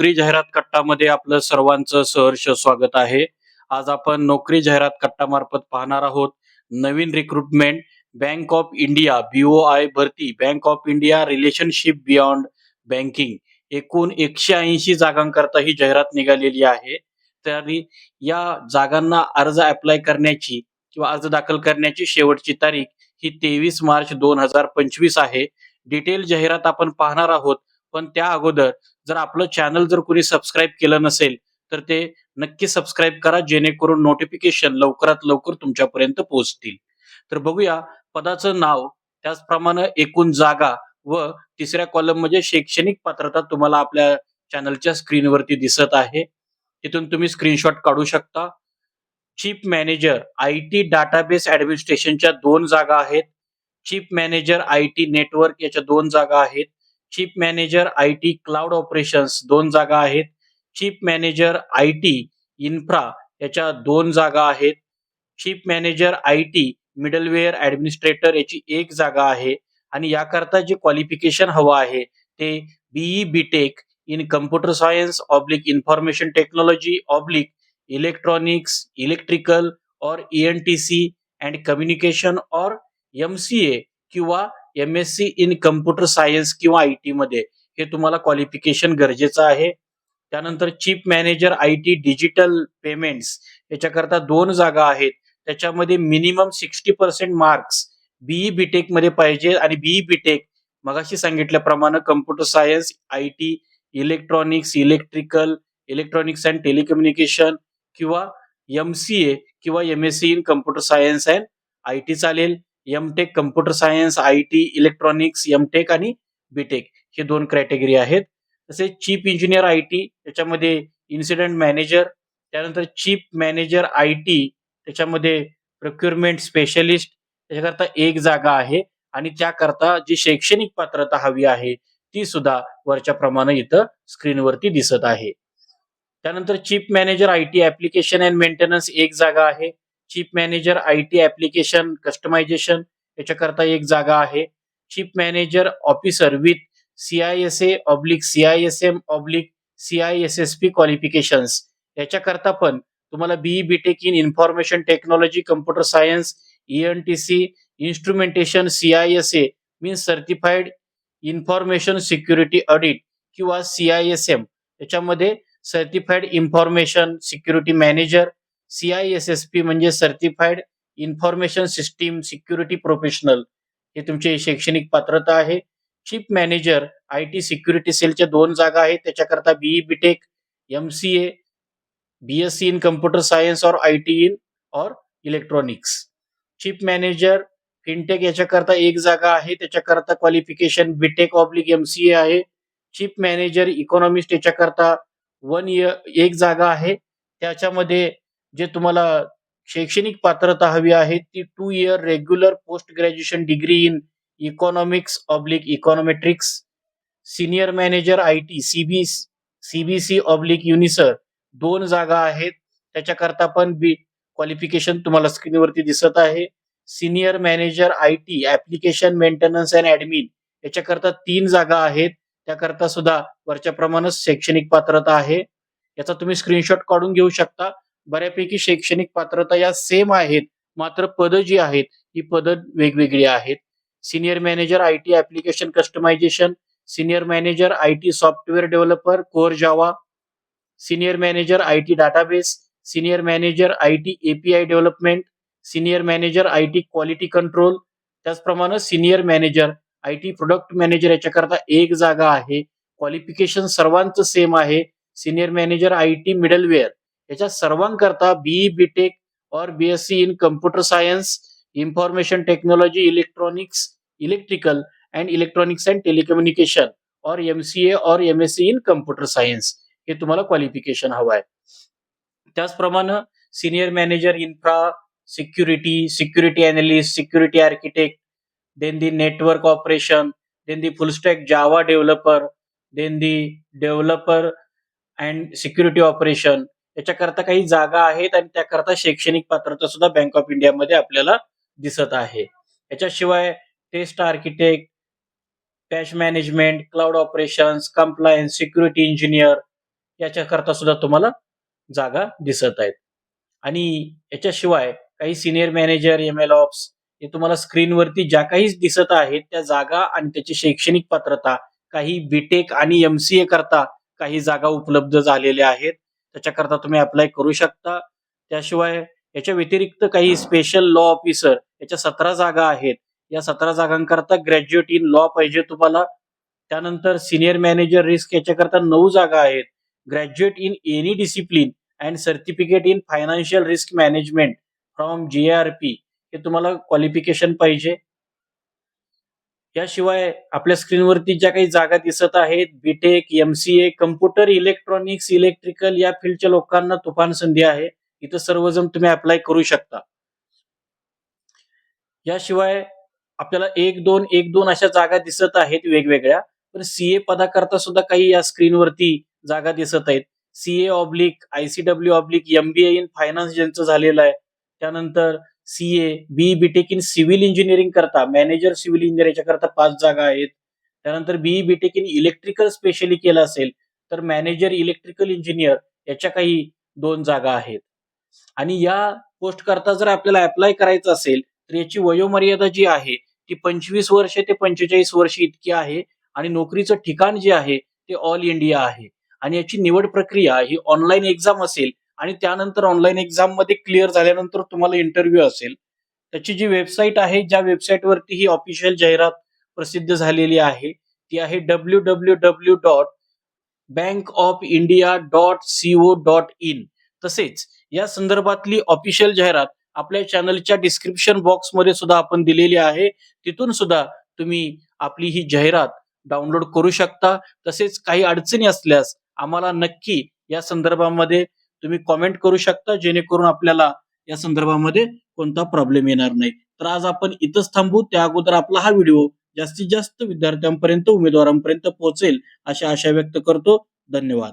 नोकरी जाहिरात कट्टामध्ये आपलं सर्वांचं सहर्ष स्वागत आहे. आज आपण नोकरी जाहिरात कट्टामार्फत पाहणार आहोत. नवीन recruitment bank of India BOI भरती bank of India relationship beyond banking एकूण एकशे ऐंशी जागांकरता ही जाहिरात निघालेली आहे. तरी या जागांना अर्ज अप्लाय करण्याची किंवा अर्ज दाखल करण्याची शेवटची तारीख ही तेवीस मार्च दोन हजार पंचवीस आहे. डिटेल जाहिरात आपण पाहणार आहोत. पण त्या अगोदर जर आपलं चॅनल जर कोणी सबस्क्राईब केलं नसेल तर ते नक्की सबस्क्राईब करा जेणेकरून नोटिफिकेशन लवकरात लवकर तुमच्यापर्यंत पोहोचतील. तर बघूया पदाचं नाव त्याचप्रमाणे एकूण जागा व तिसऱ्या कॉलममध्ये शैक्षणिक पात्रता तुम्हाला आपल्या चॅनलच्या स्क्रीनवरती दिसत आहे. तिथून तुम्ही स्क्रीनशॉट काढू शकता. Chief manager I T database ऍडमिनिस्ट्रेशनच्या दोन जागा आहेत. Chief manager I T network याच्या दोन जागा आहेत. Chief manager I T cloud operations दोन जागा आहेत. Chief manager I T infra याच्या दोन जागा आहेत. Chief manager I T middleware administrator याची एक जागा आहे. आणि याकरता जे क्वालिफिकेशन हवं आहे ते BE tech in computer science oblique information technology oblique electronics electrical or N T C and communication or M C A किंवा M S C in computer science किंवा आय टी मध्ये हे तुम्हाला क्वालिफिकेशन गरजेचं आहे. त्यानंतर chief manager I T digital payments याच्याकरता दोन जागा आहेत. त्याच्यामध्ये minimum sixty percent marks BE बीटेकमध्ये पाहिजे आणि बीई बीटेक मगाशी सांगितल्याप्रमाणे computer science I T electronics electrical electronics and telecommunication किंवा एम सी ए किंवा M S C in computer science and I T चालेल. M tech computer science I T electronics M tech आणि BTech हे दोन category आहेत. तसेच chief engineer I T त्याच्यामध्ये incident manager त्यानंतर चीफ मॅनेजर आय टी त्याच्यामध्ये प्रोक्युरमेंट स्पेशलिस्ट त्याच्याकरता एक जागा आहे आणि त्याकरता जी शैक्षणिक पात्रता हवी आहे ती सुद्धा वरच्या प्रमाणे इथं स्क्रीनवरती दिसत आहे. त्यानंतर chief manager I T application and maintenance एक जागा आहे. Chief manager I T application customisation याच्याकरता एक जागा आहे. Chief manager officer with CISA oblique CISM oblique CISSP qualifications याच्याकरता पण तुम्हाला BE BTech in information technology computer science ENTC instrumentation CISA means certified information security audit किंवा CISM याच्यामध्ये certified information security manager CISSP म्हणजे certified information system security professional हे तुमची शैक्षणिक पात्रता आहे. Chief manager I T security सेलच्या दोन जागा आहेत. त्याच्याकरता BE BTech M C A BSc in computer science और आय टी इन और इलेक्ट्रॉनिक्स चीफ मॅनेजर फिनटेक याच्याकरता एक जागा आहे. त्याच्याकरता qualification BTech oblique M C A आहे. चीफ मॅनेजर इकॉनॉमिस्ट याच्याकरता वन इयर एक जागा आहे. त्याच्यामध्ये जे तुम्हाला शैक्षणिक पात्रता हवी आहे ती two year regular post graduation degree in economics oblique econometrics senior manager I T CB CBC oblique युनिसर दोन जागा आहेत. त्याच्याकरता पण बी क्वालिफिकेशन तुम्हाला स्क्रीनवरती दिसत आहे. Senior manager I T application maintenance and admin याच्याकरता तीन जागा आहेत. त्याकरता सुद्धा वरच्या प्रमाणात शैक्षणिक पात्रता आहे. याचा तुम्ही स्क्रीनशॉट काढून घेऊ शकता. बऱ्यापैकी शैक्षणिक पात्रता या सेम आहेत. मात्र पदं जी आहेत ही पदं वेगवेगळी आहेत. Senior manager I T application customisation senior manager I T software developer core Java senior manager I T database senior manager I T API development senior manager I T quality control त्याचप्रमाणे senior manager I T product manager याच्याकरता एक जागा आहे. Qualification सर्वांचं same आहे. Senior manager I T middleware याच्या सर्वांकरता BE BTech और BSc in computer science information technology electronics electrical and electronics and telecommunication और एमसीए और एमएससी इन कम्प्युटर सायन्स हे तुम्हाला क्वालिफिकेशन हवं आहे. Senior manager infra security security analyst security architect then the network operation then the full stack Java developer then the developer and security operation याच्याकरता काही जागा आहेत आणि त्याकरता शैक्षणिक पात्रता सुद्धा बँक ऑफ इंडियामध्ये आपल्याला दिसत आहे. याच्याशिवाय test architect cash management cloud operations compliance security engineer याच्याकरता सुद्धा तुम्हाला जागा दिसत आहेत. आणि याच्याशिवाय काही senior manager M L ops हे तुम्हाला स्क्रीनवरती ज्या काही दिसत आहेत त्या जागा आणि त्याची शैक्षणिक पात्रता काही बीटेक आणि एमसीए करता काही जागा उपलब्ध झालेल्या आहेत. त्याच्याकरता तुम्ही अप्लाय करू शकता. त्याशिवाय याच्या व्यतिरिक्त काही स्पेशल लॉ ऑफिसर याच्या सतरा जागा आहेत. या सतरा जागांकरता ग्रॅज्युएट इन लॉ पाहिजे तुम्हाला. त्यानंतर सिनियर मॅनेजर रिस्क याच्याकरता नऊ जागा आहेत. Graduate in any discipline and certificate in financial risk management from G R P हे तुम्हाला क्वालिफिकेशन पाहिजे. याशिवाय आपल्या स्क्रीनवरती ज्या काही जागा दिसत आहेत B Tech MCA computer electronics electrical या फील्डच्या लोकांना तुफान संधी आहे. इथं सर्वजण तुम्ही अप्लाय करू शकता. याशिवाय आपल्याला एक दोन एक दोन अशा जागा दिसत आहेत वेगवेगळ्या. पण सीए पदाकरता सुद्धा काही या स्क्रीनवरती जागा दिसत आहेत. CA oblique ICW oblique MBA in finance ज्यांचं झालेलं आहे. त्यानंतर CA B B Tech in civil engineering करता मॅनेजर सिव्हिल इंजिनिअर करता पाच जागा आहेत. त्यानंतर BE B Tech in electrical specially केलं असेल तर मॅनेजर इलेक्ट्रिकल इंजिनियर याच्या काही दोन जागा आहेत. आणि या पोस्ट करता जर आपल्याला अप्लाय करायचं असेल तर याची वयोमर्यादा जी आहे ती पंचवीस वर्ष ते पंचेचाळीस वर्ष इतकी आहे आणि नोकरीचं ठिकाण जे आहे ते ऑल इंडिया आहे. आणि याची निवड प्रक्रिया ही ऑनलाईन एक्झाम असेल आणि त्यानंतर ऑनलाईन एक्झाममध्ये क्लिअर झाल्यानंतर तुम्हाला इंटरव्ह्यू असेल. त्याची जी वेबसाईट आहे ज्या वेबसाईटवरती ही ऑफिशियल जाहिरात प्रसिद्ध झालेली आहे ती आहे W W W dot bank of India dot CO dot in तसेच या संदर्भातली ऑफिशियल जाहिरात आपल्या चॅनलच्या डिस्क्रिप्शन बॉक्समध्ये सुद्धा आपण दिलेली आहे. तिथून सुद्धा तुम्ही आपली ही जाहिरात डाउनलोड करू शकता. तसेच काही अडचणी असल्यास आम्हाला नक्की या संदर्भामध्ये तुम्ही कॉमेंट करू शकता जेणेकरून आपल्याला या संदर्भामध्ये कोणता प्रॉब्लेम येणार नाही. तर आज आपण इथंच थांबू. त्या अगोदर आपला हा व्हिडिओ जास्तीत जास्त विद्यार्थ्यांपर्यंत उमेदवारांपर्यंत पोहोचेल अशा आशा व्यक्त करतो. धन्यवाद.